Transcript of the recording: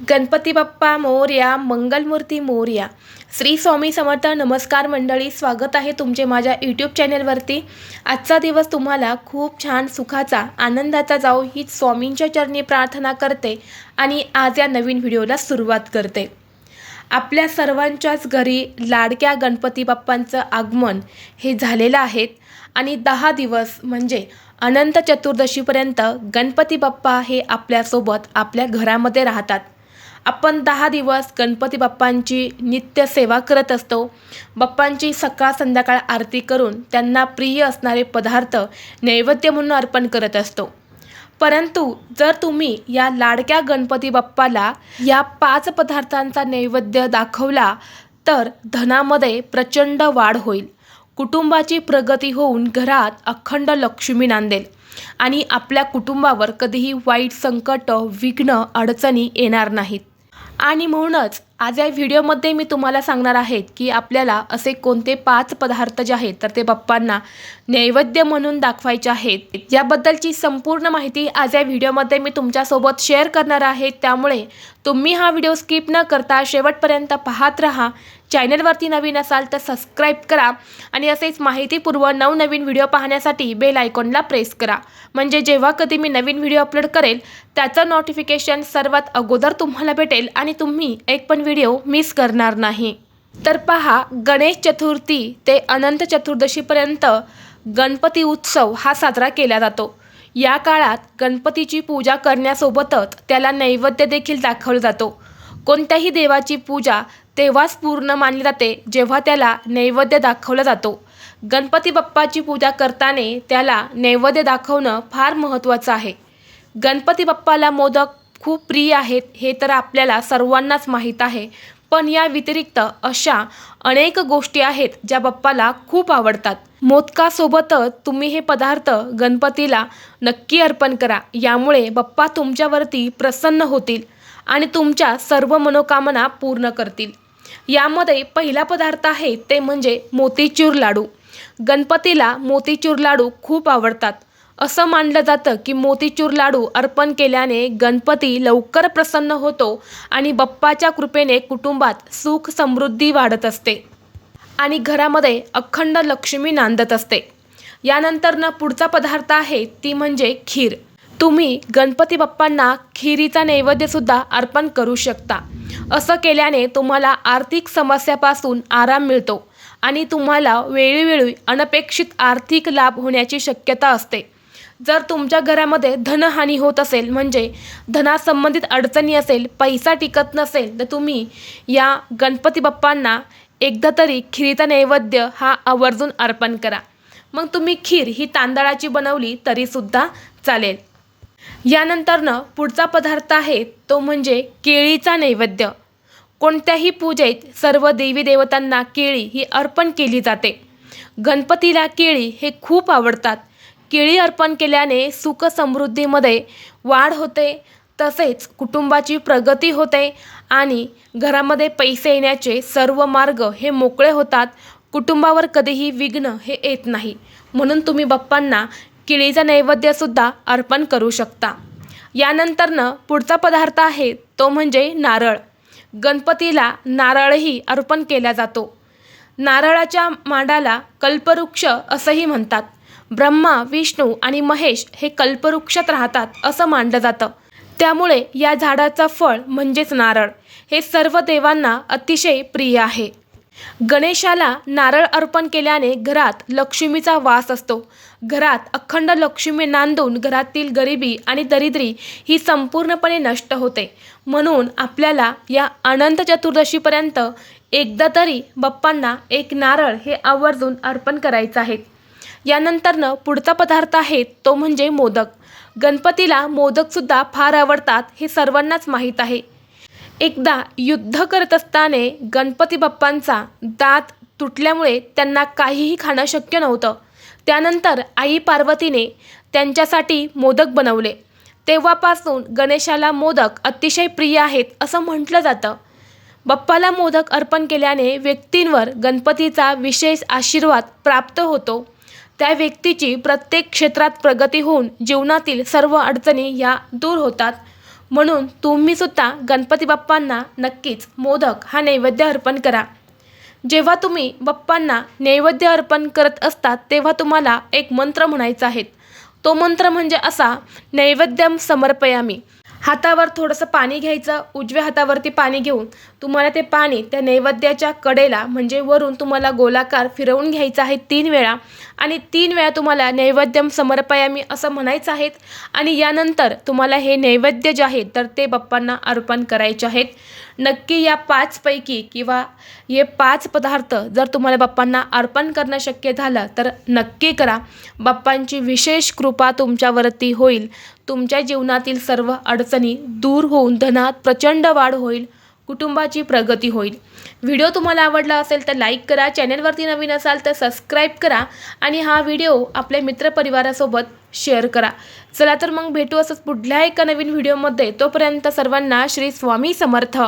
गणपती बाप्पा मोर्या मंगलमूर्ती मोर्या. श्री स्वामी समर्थ नमस्कार मंडळी स्वागत आहे तुमचे माझ्या यूट्यूब चॅनलवरती आजचा दिवस तुम्हाला खूप छान सुखाचा आनंदाचा जाऊ ही स्वामींच्या चरणी प्रार्थना करते आणि आज या नवीन व्हिडिओला सुरुवात करते. आपल्या सर्वांच्याच घरी लाडक्या गणपती बाप्पांचं आगमन हे झालेलं आहे आणि दहा दिवस म्हणजे अनंत चतुर्दशीपर्यंत गणपती बाप्पा हे आपल्यासोबत आपल्या घरामध्ये राहतात. आपण दहा दिवस गणपती बाप्पांची नित्य सेवा करत असतो. बाप्पांची सकाळ संध्याकाळ आरती करून त्यांना प्रिय असणारे पदार्थ नैवेद्य म्हणून अर्पण करत असतो. परंतु जर तुम्ही या लाडक्या गणपती बाप्पाला या पाच पदार्थांचा नैवेद्य दाखवला तर धनामध्ये प्रचंड वाढ होईल. कुटुंबाची प्रगती होऊन घरात अखंड लक्ष्मी नांदेल आणि आपल्या कुटुंबावर कधीही वाईट संकट विघ्न अडचणी येणार नाहीत. आणि म्हणूनच आज या व्हिडिओमध्ये मी तुम्हाला सांगणार आहे की आपल्याला असे कोणते पाच पदार्थ जे आहेत तर ते बाप्पांना नैवेद्य म्हणून दाखवायचे आहेत. याबद्दलची संपूर्ण माहिती आज या व्हिडिओमध्ये मी तुमच्यासोबत शेअर करणार आहे. त्यामुळे तुम्ही हा व्हिडिओ स्किप न करता शेवटपर्यंत पाहत राहा. चॅनलवरती नवीन असाल तर सबस्क्राईब करा आणि असेच माहितीपूर्व नवनवीन व्हिडिओ पाहण्यासाठी बेल आयकॉनला प्रेस करा. म्हणजे जेव्हा कधी मी नवीन व्हिडिओ अपलोड करेल त्याचं नोटिफिकेशन सर्वात अगोदर तुम्हाला भेटेल आणि तुम्ही एक पण व्हिडिओ मिस करणार नाही. तर पहा गणेश चतुर्थी ते अनंत चतुर्दशीपर्यंत गणपती उत्सव हा साजरा केला जातो. या काळात गणपतीची पूजा करण्यासोबतच त्याला नैवेद्य देखील दाखवला जातो. कोणत्याही देवाची पूजा तेव्हाच पूर्ण मानली जाते जेव्हा त्याला नैवेद्य दाखवला जातो. गणपती बाप्पाची पूजा करताना त्याला नैवेद्य दाखवणं फार महत्त्वाचं आहे. गणपती बाप्पाला मोदक खूप प्रिय आहेत हे तर आपल्याला सर्वांनाच माहीत आहे. पण या व्यतिरिक्त अशा अनेक गोष्टी आहेत ज्या बाप्पाला खूप आवडतात. मोदकासोबतच तुम्ही हे पदार्थ गणपतीला नक्की अर्पण करा. यामुळे बाप्पा तुमच्यावरती प्रसन्न होतील. आणि तुमच्या सर्व मनोकामना पूर्ण करतील. यामध्ये पहिला पदार्थ आहे ते म्हणजे मोतीचूर लाडू. गणपतीला मोतीचूर लाडू खूप आवडतात. असं मानलं जातं की मोतीचूर लाडू अर्पण केल्याने गणपती लवकर प्रसन्न होतो आणि बाप्पाच्या कृपेने कुटुंबात सुख समृद्धी वाढत असते. आणि घरामध्ये अखंड लक्ष्मी नांदत असते. यानंतरनं पुढचा पदार्थ आहे ती म्हणजे खीर. तुम्ही गणपती बाप्पांना खिरीचा नैवेद्यसुद्धा अर्पण करू शकता. असं केल्याने तुम्हाला आर्थिक समस्यापासून आराम मिळतो आणि तुम्हाला वेळोवेळी अनपेक्षित आर्थिक लाभ होण्याची शक्यता असते. जर तुमच्या घरामध्ये धनहानी होत असेल म्हणजे धनासंबंधित अडचणी असेल पैसा टिकत नसेल तर तुम्ही या गणपती बाप्पांना एकदा तरी खिरीचा नैवेद्य हा आवर्जून अर्पण करा. मग तुम्ही खीर ही तांदळाची बनवली तरीसुद्धा चालेल. यानंतरनं पुढचा पदार्थ आहे तो म्हणजे केळीचा नैवेद्य. कोणत्याही पूजेत सर्व देवी देवतांना केळी ही अर्पण केली जाते. गणपतीला केळी हे खूप आवडतात. केळी अर्पण केल्याने सुख समृद्धीमध्ये वाढ होते तसेच कुटुंबाची प्रगती होते आणि घरामध्ये पैसे येण्याचे सर्व मार्ग हे मोकळे होतात. कुटुंबावर कधीही विघ्न हे येत नाही. म्हणून तुम्ही बाप्पांना केळीचा नैवेद्यसुद्धा अर्पण करू शकता. यानंतरनं पुढचा पदार्थ आहे तो म्हणजे नारळ. गणपतीला नारळही अर्पण केला जातो. नारळाच्या मांडाला कल्पवृक्ष असंही म्हणतात. ब्रह्मा विष्णू आणि महेश हे कल्पवृक्षात राहतात असं मानलं जातं. त्यामुळे या झाडाचं फळ म्हणजेच नारळ. हे सर्व देवांना अतिशय प्रिय आहे. गणेशाला नारळ अर्पण केल्याने घरात लक्ष्मीचा वास असतो. घरात अखंड लक्ष्मी नांदून घरातील गरिबी आणि दरिद्री ही संपूर्णपणे नष्ट होते. म्हणून आपल्याला या अनंत चतुर्दशीपर्यंत एकदा तरी बाप्पांना एक नारळ हे आवर्जून अर्पण करायचं आहे. यानंतरनं पुढचा पदार्थ आहे तो म्हणजे मोदक. गणपतीला मोदकसुद्धा फार आवडतात हे सर्वांनाच माहीत आहे. एकदा युद्ध करत असताना गणपती बाप्पांचा दात तुटल्यामुळे त्यांना काहीही खाणं शक्य नव्हतं. त्यानंतर आई पार्वतीने त्यांच्यासाठी मोदक बनवले. तेव्हापासून गणेशाला मोदक अतिशय प्रिय आहेत असं म्हटलं जातं. बाप्पाला मोदक अर्पण केल्याने व्यक्तींवर गणपतीचा विशेष आशीर्वाद प्राप्त होतो. त्या व्यक्तीची प्रत्येक क्षेत्रात प्रगती होऊन जीवनातील सर्व अडचणी या दूर होतात. म्हणून तुम्हीसुद्धा गणपती बाप्पांना नक्कीच मोदक हा नैवेद्य अर्पण करा. जेव्हा तुम्ही बाप्पांना नैवेद्य अर्पण करत असतात तेव्हा तुम्हाला एक मंत्र म्हणायचा आहे. तो मंत्र म्हणजे असा नैवेद्यम समर्पयामी. हातावर थोडंसं पाणी घ्यायचं उजव्या हातावरती पाणी घेऊन तुम्हाला ते पाणी त्या नैवेद्याच्या कडेला म्हणजे वरून तुम्हाला गोलाकार फिरवून घ्यायचं आहे तीन वेळा. आणि तीन वेळा तुम्हाला नैवेद्यम समर्पयामी असं म्हणायचं आहेत. आणि यानंतर तुम्हाला हे नैवेद्य जे आहे तर ते बाप्पांना अर्पण करायचे आहेत. नक्की या पाचपैकी किंवा हे पाच पदार्थ जर तुम्हाला बाप्पांना अर्पण करणं शक्य झालं तर नक्की करा. बाप्पांची विशेष कृपा तुमच्यावरती होईल. तुमच्या जीवनातील सर्व अडचणी दूर होऊन धनात प्रचंड वाढ होईल कुटुंबाची प्रगती होईल. व्हिडिओ तुम्हाला आवडला असेल तर लाईक करा चॅनलवरती नवीन असाल तर सबस्क्राईब करा आणि हा व्हिडिओ आपल्या मित्रपरिवारासोबत शेअर करा. चला तर मग भेटू असंच पुढल्या एका नवीन व्हिडिओमध्ये. तोपर्यंत सर्वांना श्री स्वामी समर्थ.